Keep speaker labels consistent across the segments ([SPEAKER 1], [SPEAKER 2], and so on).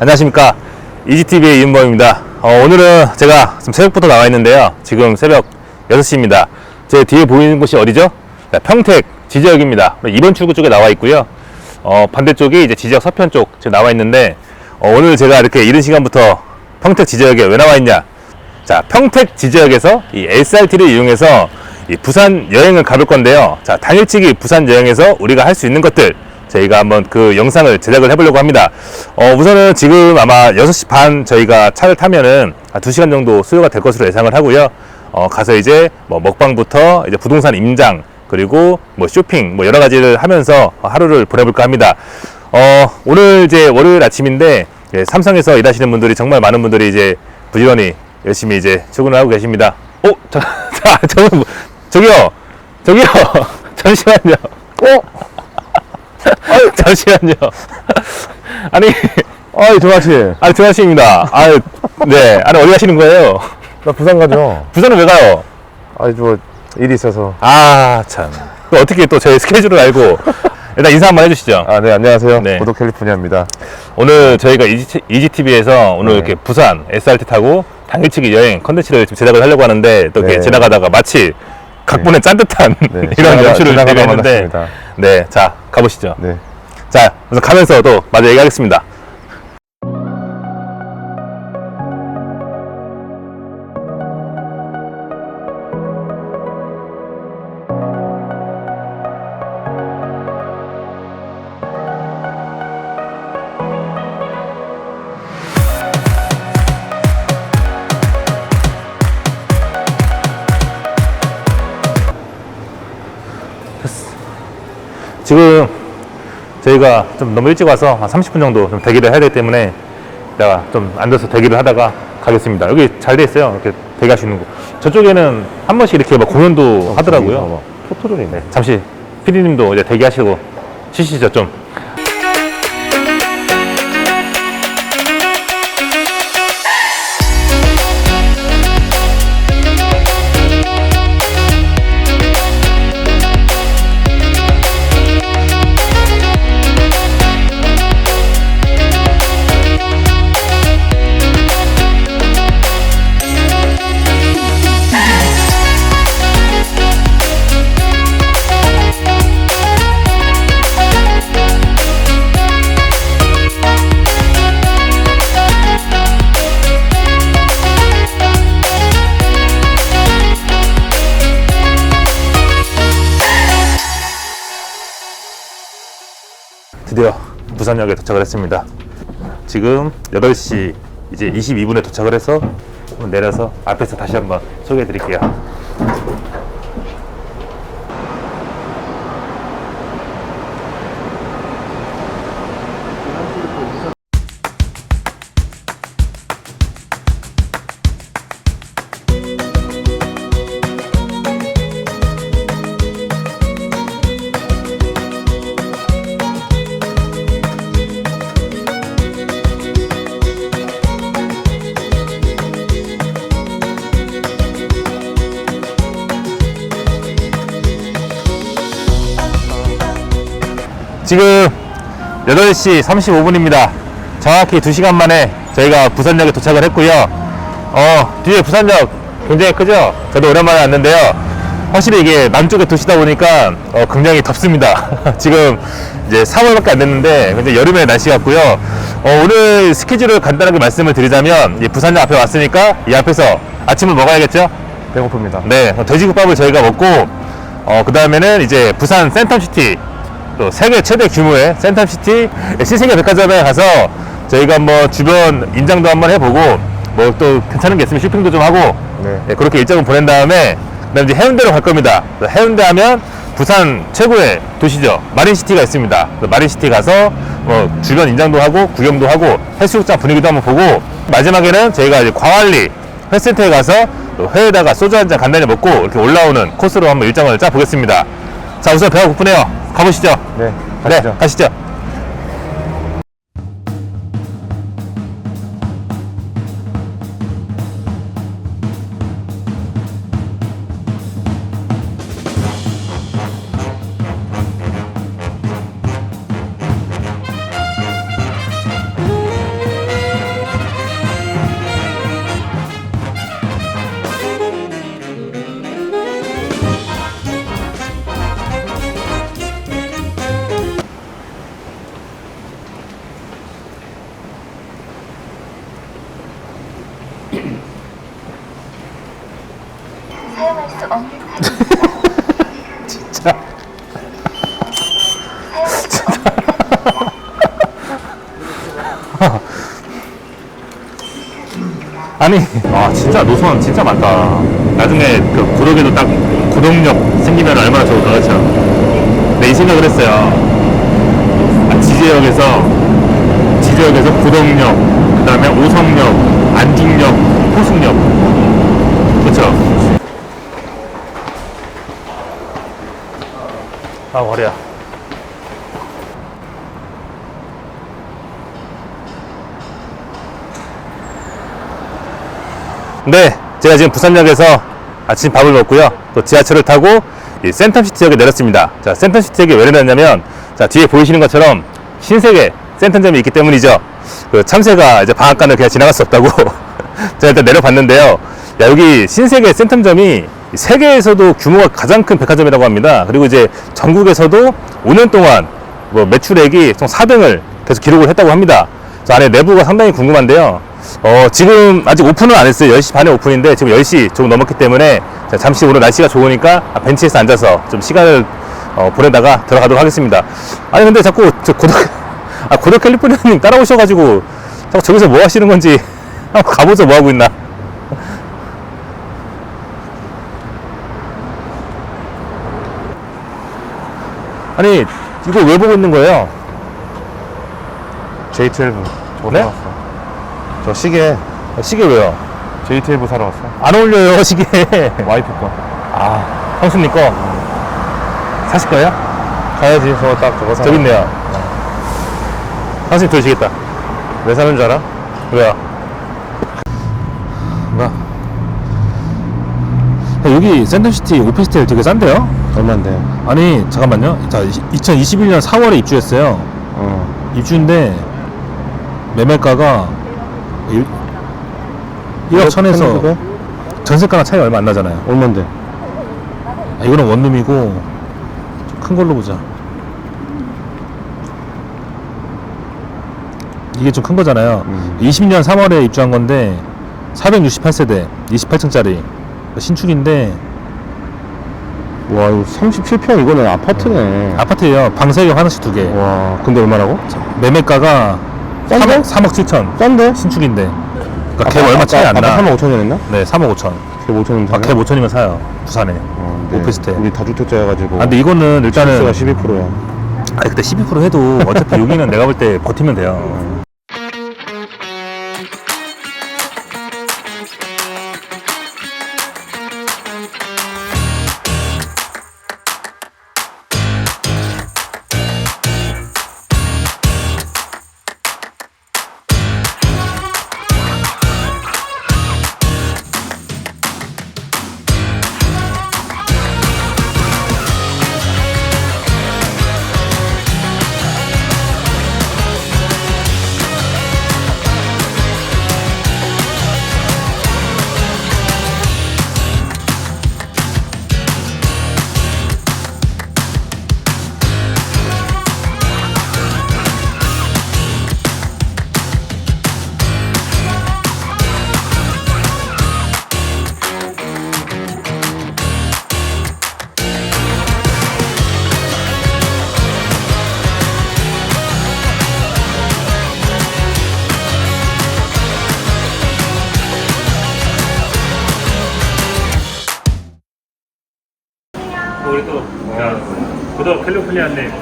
[SPEAKER 1] 안녕하십니까. 이지TV의 이은범입니다. 어, 오늘은 제가 지금 새벽부터 나와 있는데요. 지금 새벽 6시입니다. 제 뒤에 보이는 곳이 어디죠? 네, 평택 지지역입니다. 2번 출구 쪽에 나와 있고요. 어, 반대쪽이 이제 지지역 서편 쪽 지금 나와 있는데 어, 오늘 제가 이렇게 이른 시간부터 평택 지지역에 왜 나와 있냐? 자 평택 지지역에서 이 SRT를 이용해서 이 부산 여행을 가볼 건데요. 자 당일치기 부산 여행에서 우리가 할 수 있는 것들 저희가 한번 그 영상을 제작을 해보려고 합니다. 어, 우선은 지금 아마 6시 반 저희가 차를 타면은 한 2시간 정도 소요가 될 것으로 예상을 하고요. 어, 가서 이제 뭐 먹방부터 이제 부동산 임장 그리고 뭐 쇼핑 뭐 여러 가지를 하면서 하루를 보내볼까 합니다. 어, 오늘 이제 월요일 아침인데 예, 삼성에서 일하시는 분들이 정말 많은 분들이 이제 부지런히 열심히 이제 출근을 하고 계십니다. 어, 저, 자, 저, 저기요, 저기요, 잠시만요. 어? 아유, 잠시만요. 아니,
[SPEAKER 2] 아이 동아씨
[SPEAKER 1] 아니, 조아씨입니다. 아유, 네. 아니, 어디 가시는 거예요?
[SPEAKER 2] 나 부산 가죠
[SPEAKER 1] 부산은 왜 가요?
[SPEAKER 2] 아이 저 일이 있어서
[SPEAKER 1] 아, 참. 또 어떻게 또 저희 스케줄을 알고. 일단 인사 한번 해주시죠.
[SPEAKER 2] 아 네 안녕하세요
[SPEAKER 1] 네.
[SPEAKER 2] 고독 캘리포니아입니다
[SPEAKER 1] 오늘 저희가 이지TV에서 오늘
[SPEAKER 2] 네.
[SPEAKER 1] 이렇게 부산 SRT 타고 당일치기 여행 컨텐츠를 지금 제작을 하려고 하는데 또 이렇게
[SPEAKER 2] 네.
[SPEAKER 1] 지나가다가 마치 각본에 짠 듯한
[SPEAKER 2] 네,
[SPEAKER 1] 이런
[SPEAKER 2] 지나가-
[SPEAKER 1] 연출을
[SPEAKER 2] 지나가다
[SPEAKER 1] 대비했는데
[SPEAKER 2] 만났습니다.
[SPEAKER 1] 네, 자, 가보시죠.
[SPEAKER 2] 네
[SPEAKER 1] 자, 우선 가면서 또 마저 얘기하겠습니다. 저희가 좀 너무 일찍 와서 한 30분 정도 좀 대기를 해야 되기 때문에 내가 좀 앉아서 대기를 하다가 가겠습니다. 여기 잘 돼 있어요. 이렇게 대기할 수 있는 곳. 저쪽에는 한 번씩 이렇게 막 공연도 하더라고요.
[SPEAKER 2] 포토를 있네
[SPEAKER 1] 잠시 피디님도 이제 대기하시고 쉬시죠 좀. 부산역에 도착을 했습니다. 지금 8시 이제 22분에 도착을 해서 내려서 앞에서 다시 한번 소개해 드릴게요. 지금 8시 35분입니다. 정확히 2시간 만에 저희가 부산역에 도착을 했고요. 어, 뒤에 부산역 굉장히 크죠? 저도 오랜만에 왔는데요. 확실히 이게 남쪽에 도시다 보니까 어, 굉장히 덥습니다. 지금 이제 3월밖에 안 됐는데 굉장히 여름의 날씨 같고요. 어, 오늘 스케줄을 간단하게 말씀을 드리자면 이 부산역 앞에 왔으니까 이 앞에서 아침을 먹어야겠죠?
[SPEAKER 2] 배고픕니다
[SPEAKER 1] 네, 돼지국밥을 저희가 먹고 어, 그 다음에는 이제 부산 센텀시티 또 세계 최대 규모의 센텀시티 신세계 백화점에 가서 저희가 뭐 주변 인장도 한번 해보고 뭐 또 괜찮은 게 있으면 쇼핑도 좀 하고
[SPEAKER 2] 네.
[SPEAKER 1] 네, 그렇게 일정을 보낸 다음에 그다음 이제 해운대로 갈 겁니다. 해운대 하면 부산 최고의 도시죠. 마린시티가 있습니다. 그 마린시티 가서 뭐 주변 인장도 하고 구경도 하고 해수욕장 분위기도 한번 보고 마지막에는 저희가 이제 광안리 회센터에 가서 또 회에다가 소주 한 잔 간단히 먹고 이렇게 올라오는 코스로 한번 일정을 짜 보겠습니다. 자 우선 배가 고프네요. 가보시죠.
[SPEAKER 2] 네 가시죠
[SPEAKER 1] 네, 가시죠. 그 구독에도 딱 구독력 생기면 얼마나 좋을까, 그렇죠? 네, 이 생각을 했어요. 아, 지제역에서, 지제역에서 구독력, 그 다음에 오성역, 안중역, 호승역. 그렇죠? 아, 머리야. 네, 제가 지금 부산역에서 아침 밥을 먹고요. 또 지하철을 타고 이 센텀시티역에 내렸습니다. 자, 센텀시티역에 왜 내렸냐면, 자, 뒤에 보이시는 것처럼 신세계 센텀점이 있기 때문이죠. 그 참새가 이제 방앗간을 그냥 지나갈 수 없다고 제가 일단 내려봤는데요. 야, 여기 신세계 센텀점이 세계에서도 규모가 가장 큰 백화점이라고 합니다. 그리고 이제 전국에서도 5년 동안 뭐 매출액이 총 4등을 계속 기록을 했다고 합니다. 저 안에 내부가 상당히 궁금한데요. 어, 지금 아직 오픈은 안 했어요. 10시 반에 오픈인데 지금 10시 조금 넘었기 때문에 자, 잠시 오늘 날씨가 좋으니까 벤치에서 앉아서 좀 시간을 어, 보내다가 들어가도록 하겠습니다. 아니 근데 자꾸 저 고덕 아 고덕 캘리포니아님 따라오셔가지고 자꾸 저기서 뭐 하시는 건지 한번 가보죠 뭐 하고 있나. 아니 이거 왜 보고 있는 거예요?
[SPEAKER 2] J12 저거
[SPEAKER 1] 네?
[SPEAKER 2] 사러 왔어. 저 시계
[SPEAKER 1] 시계 왜요?
[SPEAKER 2] J12 사러 왔어.
[SPEAKER 1] 안 어울려요 시계.
[SPEAKER 2] 와이프 거.
[SPEAKER 1] 아 형수님 거 사실 거예요?
[SPEAKER 2] 가야지. 저거 딱 저거 사.
[SPEAKER 1] 저기 있네요. 형수님 들으시겠다.
[SPEAKER 2] 왜 사는 줄 알아?
[SPEAKER 1] 왜요? 뭐야? 여기 샌덤시티 오피스텔 되게 싼데요?
[SPEAKER 2] 얼마인데?
[SPEAKER 1] 아니 잠깐만요. 자 2021년 4월에 입주했어요.
[SPEAKER 2] 어.
[SPEAKER 1] 입주인데 매매가가 1, 1억 천에서? 전세가랑 차이 얼마 안 나잖아요.
[SPEAKER 2] 얼마인데?
[SPEAKER 1] 아, 이거는 원룸이고 좀큰 걸로 보자. 이게 좀 큰 거잖아요.
[SPEAKER 2] 음.
[SPEAKER 1] 20년 3월에 입주한 건데 468세대, 28층짜리 신축인데
[SPEAKER 2] 와 이거 37평 이거는 아파트네.
[SPEAKER 1] 아파트예요. 방 3개, 화장실 2개.
[SPEAKER 2] 와 근데 얼마라고?
[SPEAKER 1] 매매가가
[SPEAKER 2] 싼데?
[SPEAKER 1] 3억, 3억 7천.
[SPEAKER 2] 싼데?
[SPEAKER 1] 신축인데. 그러니까 걔 얼마 차이 안 나.
[SPEAKER 2] 3억 5천 원 했나?
[SPEAKER 1] 네, 3억 5천.
[SPEAKER 2] 걔 5천 원
[SPEAKER 1] 아, 걔 5천이면 사요. 부산에.
[SPEAKER 2] 어, 네.
[SPEAKER 1] 오피스텔.
[SPEAKER 2] 우리 다주택자여가지고.
[SPEAKER 1] 아, 근데 이거는 일단은
[SPEAKER 2] 시세가 12%야.
[SPEAKER 1] 아니 그때 12% 해도 어차피 여기는 내가 볼 때 버티면 돼요. 캘리포니아님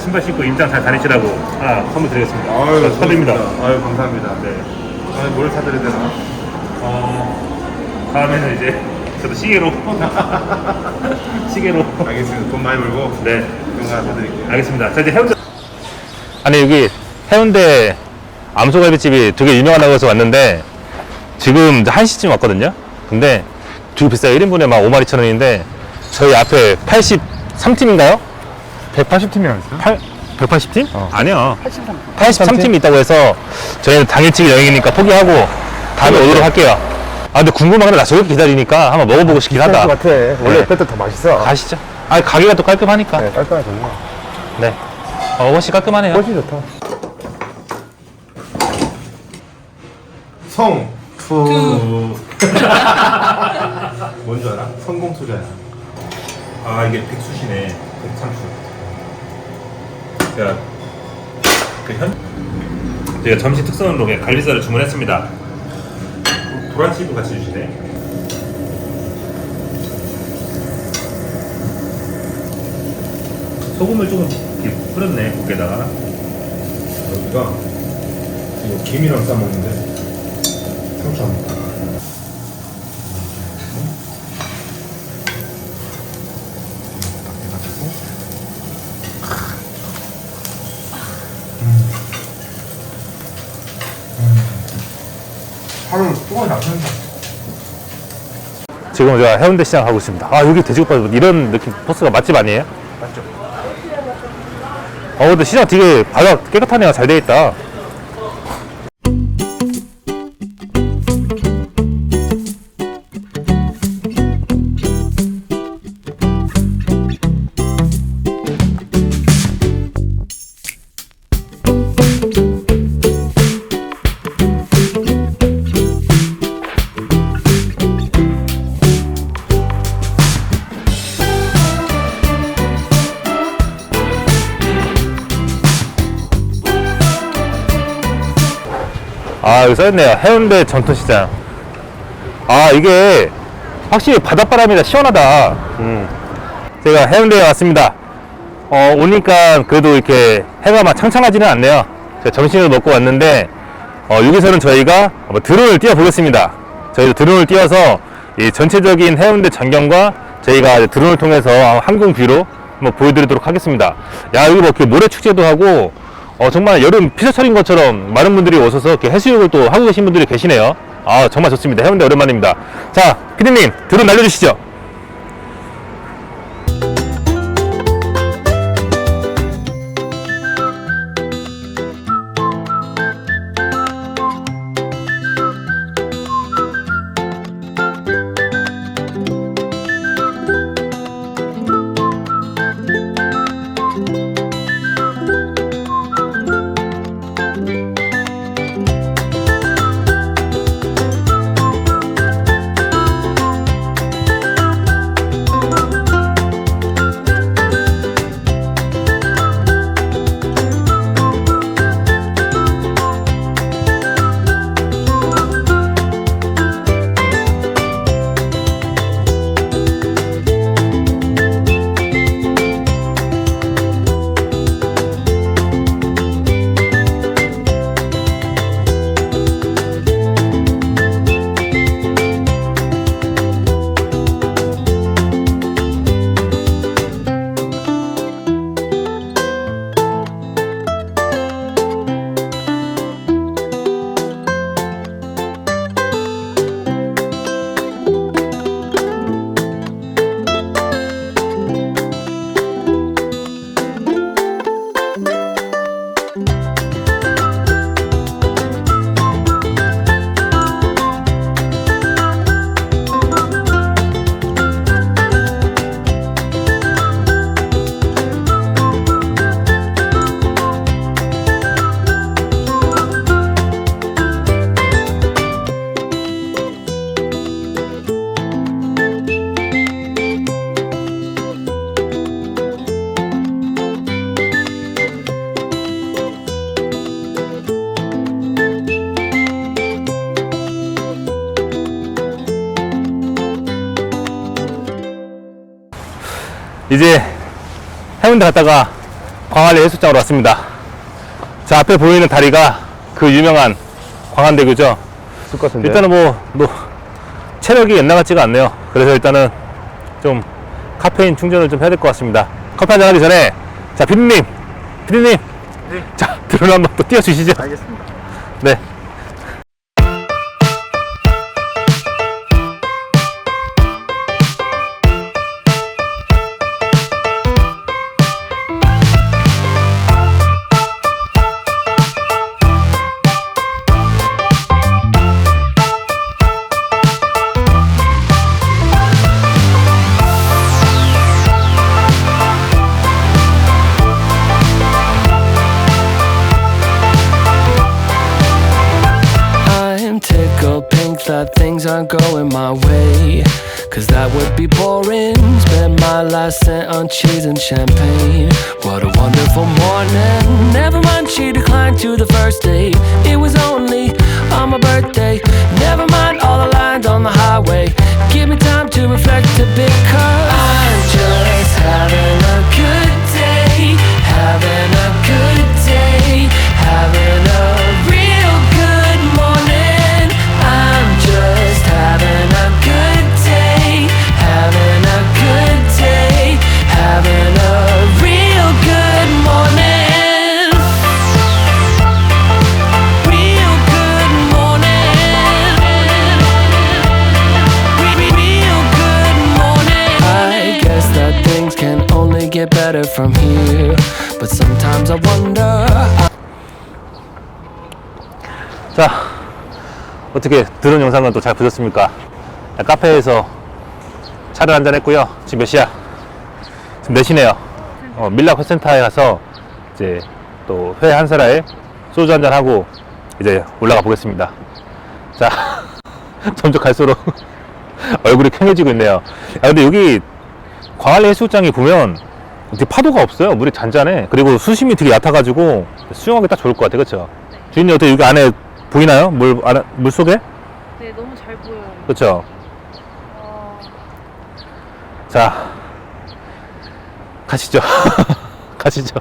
[SPEAKER 1] 신발 신고 임장 잘 다니시라고 아 선물 드리겠습니다.
[SPEAKER 3] 아유,
[SPEAKER 1] 축하드립니다.
[SPEAKER 3] 고맙습니다. 아유, 감사합니다.
[SPEAKER 1] 네.
[SPEAKER 3] 아유, 뭘 사드려야 되나?
[SPEAKER 1] 어 다음에는 이제 저도 시계로 시계로
[SPEAKER 3] 알겠습니다. 돈 많이 벌고
[SPEAKER 1] 네
[SPEAKER 3] 그런 거 하나 사드릴게요.
[SPEAKER 1] 알겠습니다. 자 이제 해운대 아니 여기 해운대 암소갈비집이 되게 유명하다고 해서 왔는데 지금 이제 1시쯤 왔거든요. 근데 되게 비싸요. 1인분에 막 5만 2천 원인데 저희 앞에 83팀인가요?
[SPEAKER 2] 180팀이 안 있어?
[SPEAKER 1] 8, 180팀?
[SPEAKER 2] 어.
[SPEAKER 1] 아니야. 83팀이 있다고 해서 저희는 당일치기 여행이니까 포기하고 다음에 오도록 할게요. 아 근데 궁금한 건나 저렇게 기다리니까 한번 먹어보고 싶긴 하다.
[SPEAKER 2] 같아. 원래
[SPEAKER 1] 네.
[SPEAKER 2] 빼도 더 맛있어.
[SPEAKER 1] 가시죠. 아 가게가 또 깔끔하니까.
[SPEAKER 2] 네, 깔끔하게 좋네.
[SPEAKER 1] 네. 어, 훨씬 깔끔하네요.
[SPEAKER 2] 훨씬 좋다.
[SPEAKER 3] 성, 투. 뭔줄 알아? 성공 투자야.
[SPEAKER 1] 아 이게 백수시네. 백참수 제가 그 현? 제가 점심 특선으로 갈비살을 주문했습니다. 도라치도 같이 주시네. 소금을 조금 이렇게 뿌렸네 국에다가.
[SPEAKER 3] 여기가 이거 김이랑 싸 먹는데? 상추 안 먹어. 뚜껑이 낫는다.
[SPEAKER 1] 지금 제가 해운대 시장 가고 있습니다 아 여기 돼지국밥 이런 느낌 포스가 맛집 아니에요?
[SPEAKER 3] 맞죠?
[SPEAKER 1] 어 근데 시장 되게 바닥 깨끗하네요 잘돼 있다 여기 써있네요. 해운대 전통시장. 아 이게 확실히 바닷바람이라 시원하다. 음. 제가 해운대에 왔습니다. 어 오니까 그래도 이렇게 해가 막 창창하지는 않네요. 제가 점심을 먹고 왔는데 어, 여기서는 저희가 드론을 띄워 보겠습니다. 저희도 드론을 띄워서 이 전체적인 해운대 전경과 저희가 드론을 통해서 항공 뷰로 한번 보여드리도록 하겠습니다. 야 여기 뭐 이렇게 모래 축제도 하고 어, 정말 여름 피서철인 것처럼 많은 분들이 오셔서 이렇게 해수욕을 또 하고 계신 분들이 계시네요. 아, 정말 좋습니다. 해운대 오랜만입니다. 자, 피디님, 드론 날려주시죠. 이제 해운대 갔다가 광안리 해수장으로 왔습니다. 자, 앞에 보이는 다리가 그 유명한 광안대교죠. 일단은 뭐, 뭐, 체력이 옛날 같지가 않네요. 그래서 일단은 좀 카페인 충전을 좀 해야 될 것 같습니다. 커피 한잔 하기 전에, 자, 피디님, 피디님. 자, 드론 한번 또 띄워주시죠.
[SPEAKER 2] 알겠습니다.
[SPEAKER 1] 네.
[SPEAKER 4] Champagne. What a wonderful morning. Never mind, she declined to the first date. It was only on my birthday. Never mind all the lines on the highway. Give me time to reflect a bit, cause I'm just having get better from here. But sometimes I wonder.
[SPEAKER 1] 자, 어떻게 들은 영상은 또 잘 보셨습니까? 카페에서 차를 한잔 했고요. 지금 몇 시야? 지금 4시네요. 어, 밀락 회센터에 가서 이제 또 회 한 사라에 소주 한잔 하고 이제 올라가 보겠습니다. 자, 점점 갈수록 얼굴이 캥해지고 있네요. 야, 근데 여기 광안리 해수욕장에 보면 되게 파도가 없어요. 물이 잔잔해. 그리고 수심이 되게 얕아가지고 수영하기 딱 좋을 것 같아요. 그쵸? 주인님 어떻게 여기 안에 보이나요? 물, 안에, 물 속에?
[SPEAKER 5] 네, 너무 잘 보여요.
[SPEAKER 1] 그쵸?
[SPEAKER 5] 어,
[SPEAKER 1] 자, 가시죠. 가시죠.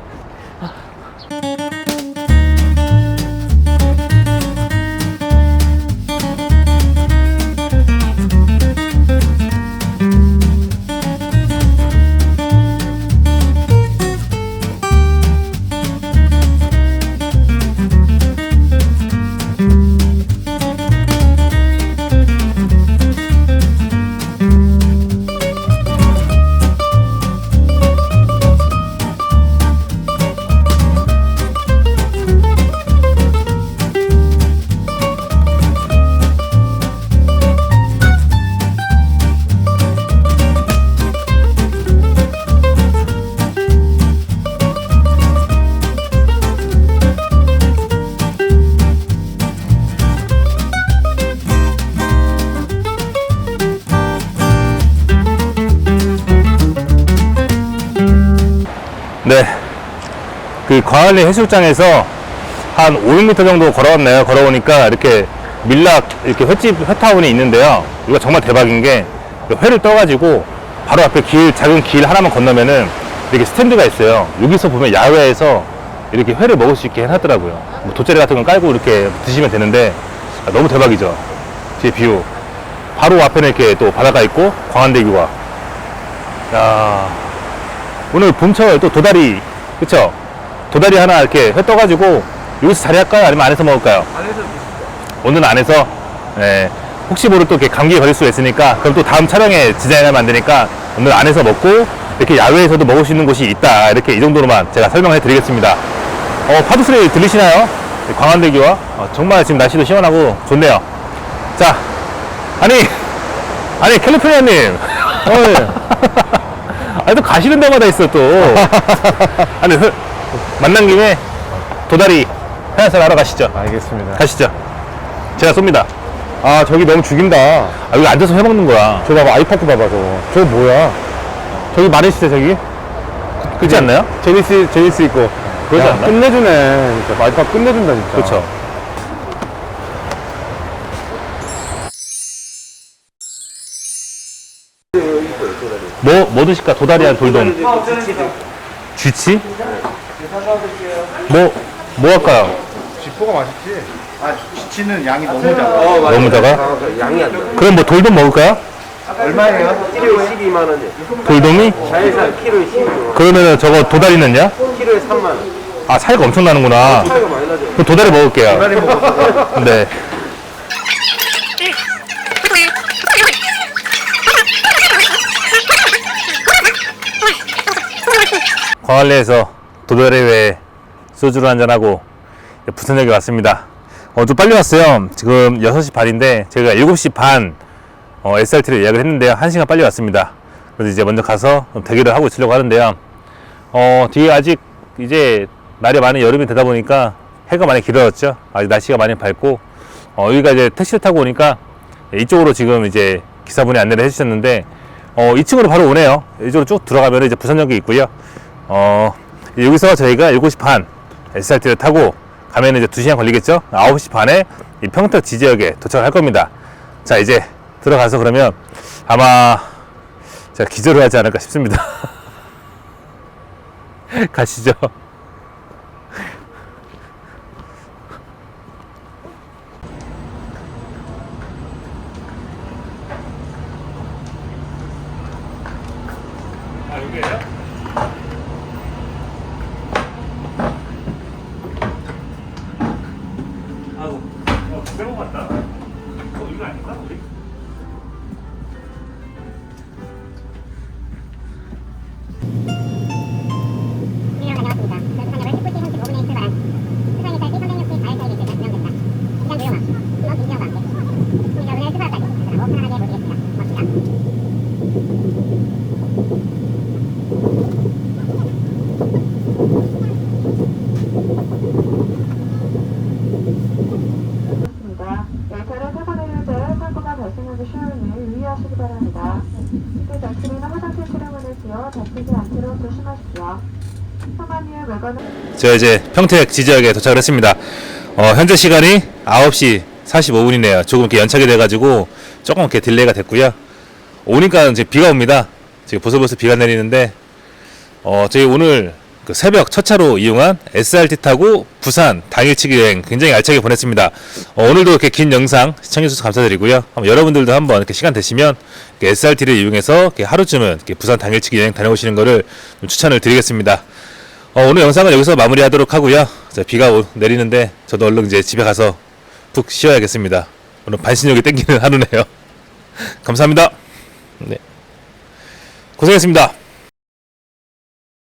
[SPEAKER 1] 그 광안리 해수욕장에서 한 500m 정도 걸어왔네요. 걸어오니까 이렇게 밀락 이렇게 횟집 회타운이 있는데요. 이거 정말 대박인 게 회를 떠가지고 바로 앞에 길 작은 길 하나만 건너면은 이렇게 스탠드가 있어요. 여기서 보면 야외에서 이렇게 회를 먹을 수 있게 해놨더라고요. 뭐 돗자리 같은 건 깔고 이렇게 드시면 되는데 아, 너무 대박이죠. 뒤에 뷰. 바로 앞에는 이렇게 또 바다가 있고 광안대교가. 야 오늘 봄철 또 도다리 그쵸? 도다리 하나 이렇게 회 떠가지고 여기서 자리 할까요? 아니면 안에서 먹을까요? 안에서 오늘은 안에서 네. 혹시 모를 또 이렇게 감기에 걸릴 수가 있으니까 그럼 또 다음 촬영에 디자인하면 안 되니까 오늘 안에서 먹고 이렇게 야외에서도 먹을 수 있는 곳이 있다 이렇게 이 정도로만 제가 설명해 드리겠습니다 어, 파도 소리 들리시나요? 네, 광안대교와 어, 정말 지금 날씨도 시원하고 좋네요 자 아니 아니 캘리포니아님
[SPEAKER 2] 어, 예.
[SPEAKER 1] 아니 또 가시는 데마다 있어 또 아니 그, 만난 김에 도다리 해안살 하러 가시죠
[SPEAKER 2] 알겠습니다.
[SPEAKER 1] 가시죠 제가 쏩니다
[SPEAKER 2] 아, 저기 너무 죽인다.
[SPEAKER 1] 아 여기 앉아서 해먹는 거야
[SPEAKER 2] 저 봐봐, 아이파크 봐봐, 저거. 저거 뭐야? 저기 마레시대 저기?
[SPEAKER 1] 그렇지 않나요?
[SPEAKER 2] 제니스, 제니스 있고.
[SPEAKER 1] 그러지
[SPEAKER 2] 야,
[SPEAKER 1] 않나?
[SPEAKER 2] 끝내주네. 진짜. 아이파크 끝내준다, 진짜.
[SPEAKER 1] 그렇죠 뭐, 뭐 드실까? 도다리한 돌돔 쥐치? 뭐, 뭐 할까요?
[SPEAKER 2] 지포가 맛있지?
[SPEAKER 6] 아, 지치는 양이 너무 작아.
[SPEAKER 1] 너무 작아?
[SPEAKER 7] 양이 안 돼.
[SPEAKER 1] 그럼 뭐 돌돔 먹을까요?
[SPEAKER 6] 얼마예요?
[SPEAKER 7] 키로에 12만 원이에요.
[SPEAKER 1] 돌돔이?
[SPEAKER 7] 자연산 키로에 12만 원.
[SPEAKER 1] 그러면은 저거 도다리는요?
[SPEAKER 7] 키로에 3만 원.
[SPEAKER 1] 아 차이가 엄청 나는구나
[SPEAKER 7] 차이가 많이 나죠.
[SPEAKER 1] 그럼 도다리 먹을게요 네 광안리에서 도다리회 소주를 한잔하고 부산역에 왔습니다. 어, 좀 빨리 왔어요. 지금 6시 반인데 제가 7시 반 어, SRT를 예약을 했는데요. 1시간 빨리 왔습니다. 그래서 이제 먼저 가서 좀 대기를 하고 있으려고 하는데요. 어, 뒤에 아직 이제 날이 많은 여름이 되다 보니까 해가 많이 길어졌죠. 아직 날씨가 많이 밝고 어, 여기가 이제 택시를 타고 오니까 예, 이쪽으로 지금 이제 기사분이 안내를 해주셨는데 어, 2층으로 바로 오네요. 이쪽으로 쭉 들어가면 이제 부산역이 있고요. 어, 여기서 저희가 7시 반 SRT를 타고 가면 이제 2시간 걸리겠죠? 9시 반에 이 평택 지지역에 도착을 할 겁니다. 자, 이제 들어가서 그러면 아마 제가 기절을 하지 않을까 싶습니다. 가시죠. 아, 여기에요? 아우, 어, 빼고 갔다. 어, 이거 아닌가? 우리? 제가 이제 평택 지지역에 도착을 했습니다. 어, 현재 시간이 9시 45분이네요. 조금 이렇게 연착이 돼가지고 조금 이렇게 딜레이가 됐고요. 오니까 이제 비가 옵니다. 지금 보슬보슬 비가 내리는데, 어, 저희 오늘 그 새벽 첫 차로 이용한 SRT 타고 부산 당일치기 여행 굉장히 알차게 보냈습니다. 어, 오늘도 이렇게 긴 영상 시청해주셔서 감사드리고요. 한번 여러분들도 한번 이렇게 시간 되시면 이렇게 SRT를 이용해서 이렇게 하루쯤은 이렇게 부산 당일치기 여행 다녀오시는 거를 좀 추천을 드리겠습니다. 어, 오늘 영상은 여기서 마무리하도록 하고요. 자, 비가 오- 내리는데 저도 얼른 이제 집에 가서 푹 쉬어야겠습니다. 오늘 반신욕이 땡기는 하루네요. 감사합니다. 네. 고생했습니다.